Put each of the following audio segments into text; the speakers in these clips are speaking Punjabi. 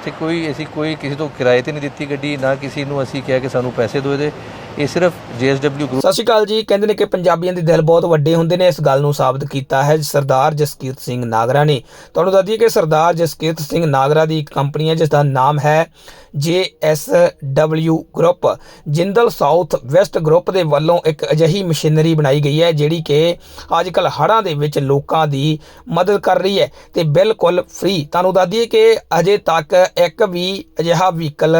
ਇੱਥੇ ਕੋਈ ਅਸੀਂ ਕੋਈ ਕਿਸੇ ਤੋਂ ਕਿਰਾਏ ਤੇ ਨਹੀਂ ਦਿੱਤੀ ਗੱਡੀ, ਨਾ ਕਿਸੇ ਨੂੰ ਅਸੀਂ ਕਿਹਾ ਕਿ ਸਾਨੂੰ ਪੈਸੇ ਦਿਓ ਇਹਦੇ। ਇਹ ਸਿਰਫ JSW ਗਰੁੱਪ ਸਤਿ ਸ਼੍ਰੀ ਅਕਾਲ ਜੀ। ਕਹਿੰਦੇ ਨੇ ਕਿ ਪੰਜਾਬੀਆਂ ਦੇ ਦਿਲ ਬਹੁਤ ਵੱਡੇ ਹੁੰਦੇ ਨੇ। ਇਸ ਗੱਲ ਨੂੰ ਸਾਬਤ ਕੀਤਾ ਹੈ ਸਰਦਾਰ ਜਸਕੀਰਤ ਸਿੰਘ ਨਾਗਰਾ ਨੇ। ਤੁਹਾਨੂੰ ਦੱਸ ਦਈਏ ਕਿ ਸਰਦਾਰ ਜਸਕੀਰਤ ਸਿੰਘ ਨਾਗਰਾ ਦੀ ਇੱਕ ਕੰਪਨੀ ਹੈ ਜਿਸ ਦਾ ਨਾਮ ਹੈ JSW group. Jindal South West group ਦੇ ਵੱਲੋਂ ਇੱਕ ਅਜਿਹੀ ਮਸ਼ੀਨਰੀ ਬਣਾਈ ਗਈ ਹੈ, ਜਿਹੜੀ ਕਿ ਅੱਜਕੱਲ ਹੜ੍ਹਾਂ ਦੇ ਵਿੱਚ ਲੋਕਾਂ ਦੀ ਮਦਦ ਕਰ ਰਹੀ ਹੈ ਤੇ ਬਿਲਕੁਲ ਫ੍ਰੀ ਤੁਹਾਨੂੰ ਦੱਸ ਦਈਏ ਕਿ ਅਜੇ ਤੱਕ ਇੱਕ ਵੀ ਅਜਿਹਾ ਵਹੀਕਲ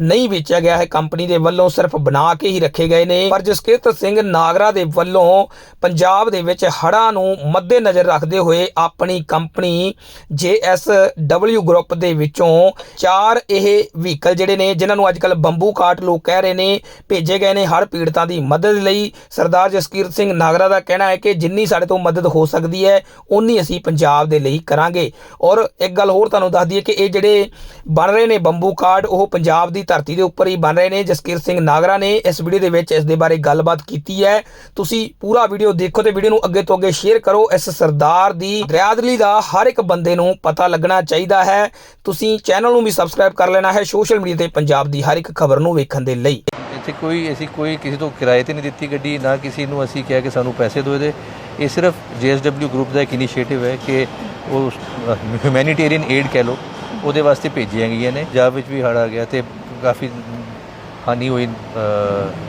ਨਹੀਂ ਵੇਚਿਆ ਗਿਆ ਹੈ। ਕੰਪਨੀ ਦੇ ਵੱਲੋਂ ਸਿਰਫ ਬਣਾ ਕੇ ਹੀ ਰੱਖੇ ਗਏ ਨੇ। ਪਰ ਜਸਕੀਰਤ ਸਿੰਘ ਨਾਗਰਾ ਦੇ ਵੱਲੋਂ ਪੰਜਾਬ ਦੇ ਵਿੱਚ ਹੜ੍ਹਾਂ ਨੂੰ ਮੱਦੇਨਜ਼ਰ ਰੱਖਦੇ ਹੋਏ ਆਪਣੀ ਕੰਪਨੀ JSW ਗਰੁੱਪ ਦੇ ਵਿੱਚੋਂ ਚਾਰ ਇਹ ਵਹੀਕਲ ਜਿਹੜੇ ਨੇ, ਜਿਨ੍ਹਾਂ ਨੂੰ ਅੱਜਕੱਲ ਬੰਬੂ ਕਾਟ ਲੋਕ ਕਹਿ ਰਹੇ ਨੇ, ਭੇਜੇ ਗਏ ਨੇ ਹੜ੍ਹ ਪੀੜਤਾਂ ਦੀ ਮਦਦ ਲਈ। ਸਰਦਾਰ ਜਸਕੀਰਤ ਸਿੰਘ ਨਾਗਰਾ ਦਾ ਕਹਿਣਾ ਹੈ ਕਿ ਜਿੰਨੀ ਸਾਡੇ ਤੋਂ ਮਦਦ ਹੋ ਸਕਦੀ ਹੈ ਉਨੀ ਅਸੀਂ ਪੰਜਾਬ ਦੇ ਲਈ ਕਰਾਂਗੇ। ਔਰ ਇੱਕ ਗੱਲ ਹੋਰ ਤੁਹਾਨੂੰ ਦੱਸ ਦਈਏ ਕਿ ਇਹ ਜਿਹੜੇ ਬਣ ਰਹੇ ਨੇ ਬੰਬੂ ਕਾਟ, ਉਹ ਪੰਜਾਬ ਦੀ ਧਰਤੀ ਦੇ ਉੱਪਰ ਹੀ ਬਣ ਰਹੇ ਨੇ। ਜਸਕੀਰਤ ਸਿੰਘ ਨਾਗਰਾ ਨੇ ਇਸ ਵੀਡੀਓ ਦੇ ਵਿੱਚ ਇਸ ਦੇ ਬਾਰੇ ਗੱਲਬਾਤ ਕੀਤੀ ਹੈ। ਤੁਸੀਂ ਪੂਰਾ ਵੀਡੀਓ ਦੇਖੋ ਤੇ ਵੀਡੀਓ ਨੂੰ ਅੱਗੇ ਤੋਂ ਅੱਗੇ ਸ਼ੇਅਰ ਕਰੋ। ਇਸ ਸਰਦਾਰ ਦੀ ਦਰਿਆਦਲੀ ਦਾ ਹਰ ਇੱਕ ਬੰਦੇ ਨੂੰ ਪਤਾ ਲੱਗਣਾ ਚਾਹੀਦਾ ਹੈ। ਤੁਸੀਂ ਚੈਨਲ ਨੂੰ ਵੀ ਸਬਸਕ੍ਰਾਈਬ ਕਰ ਲੈਣਾ ਹੈ ਸੋਸ਼ਲ ਮੀਡੀਆ ਤੇ ਪੰਜਾਬ ਦੀ ਹਰ ਇੱਕ ਖਬਰ ਨੂੰ ਵੇਖਣ ਦੇ ਲਈ। ਇੱਥੇ ਕੋਈ, ਅਸੀਂ ਕੋਈ ਕਿਸੇ ਤੋਂ ਕਿਰਾਏ ਤੇ ਨਹੀਂ ਦਿੱਤੀ ਗੱਡੀ, ਨਾ ਕਿਸੇ ਨੂੰ ਅਸੀਂ ਕਿਹਾ ਕਿ ਸਾਨੂੰ ਪੈਸੇ ਦਿਓ ਇਹਦੇ ਇਹ ਸਿਰਫ JSW ਗਰੁੱਪ ਦਾ ਇੱਕ ਇਨੀਸ਼ੀਏਟਿਵ ਹੈ ਕਿ ਉਹ ਹਿਊਮੈਨਿਟੇਰੀਅਨ ਏਡ ਕਹਿ ਲਓ, ਉਹਦੇ ਵਾਸਤੇ ਭੇਜੀਆਂ ਗਈਆਂ ਨੇ। ਪੰਜਾਬ ਵਿੱਚ ਵੀ ਹੜ੍ਹ ਆ ਗਿਆ ਤੇ ਕਾਫੀ ਹਾਨੀ ਹੋਈ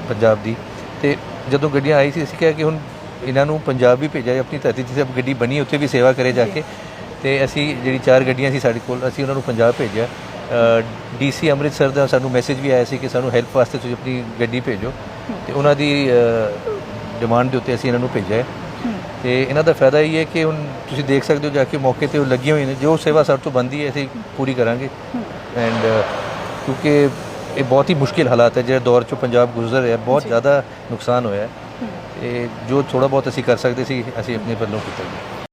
ਪੰਜਾਬ ਦੀ। ਤੇ ਜਦੋਂ ਗੱਡੀਆਂ ਆਈ ਸੀ ਅਸੀਂ ਕਿਹਾ ਕਿ ਹੁਣ ਇਹਨਾਂ ਨੂੰ ਪੰਜਾਬ ਵੀ ਭੇਜਿਆ ਆਪਣੀ ਧਰਤੀ ਜਿੱਥੇ ਗੱਡੀ ਬਣੀ ਉੱਥੇ ਵੀ ਸੇਵਾ ਕਰੇ ਜਾ ਕੇ। ਤੇ ਅਸੀਂ ਜਿਹੜੀ ਚਾਰ ਗੱਡੀਆਂ ਸੀ ਸਾਡੇ ਕੋਲ ਅਸੀਂ ਉਹਨਾਂ ਨੂੰ ਪੰਜਾਬ ਭੇਜਿਆ। ਡੀਸੀ ਅੰਮ੍ਰਿਤਸਰ ਦਾ ਸਾਨੂੰ ਮੈਸੇਜ ਵੀ ਆਇਆ ਸੀ ਕਿ ਸਾਨੂੰ ਹੈਲਪ ਵਾਸਤੇ ਤੁਸੀਂ ਆਪਣੀ ਗੱਡੀ ਭੇਜੋ। ਤੇ ਉਹਨਾਂ ਦੀ ਡਿਮਾਂਡ ਦੇ ਉੱਤੇ ਅਸੀਂ ਇਹਨਾਂ ਨੂੰ ਭੇਜਿਆ। ਤੇ ਇਹਨਾਂ ਦਾ ਫਾਇਦਾ ਇਹ ਹੈ ਕਿ ਹੁਣ ਤੁਸੀਂ ਦੇਖ ਸਕਦੇ ਹੋ ਜਾ ਕੇ ਮੌਕੇ ਤੇ ਉਹ ਲੱਗੀਆਂ ਹੋਈਆਂ ਨੇ। ਜੋ ਸੇਵਾ ਸਾਡੇ ਤੋਂ ਬੰਦੀ ਹੈ ਅਸੀਂ ਪੂਰੀ ਕਰਾਂਗੇ। ਐਂਡ ਕਿਉਂਕਿ ਇਹ ਬਹੁਤ ਹੀ ਮੁਸ਼ਕਿਲ ਹਾਲਾਤ ਹੈ ਜਿਹੜੇ ਦੌਰ ਚੋਂ ਪੰਜਾਬ ਗੁਜ਼ਰ ਰਿਹਾ ਬਹੁਤ ਜ਼ਿਆਦਾ ਨੁਕਸਾਨ ਹੋਇਆ ਹੈ। ਤੇ ਜੋ ਥੋੜਾ ਬਹੁਤ ਅਸੀਂ ਕਰ ਸਕਦੇ ਸੀ ਅਸੀਂ ਆਪਣੇ ਵੱਲੋਂ ਕੀਤਾ ਜੀ।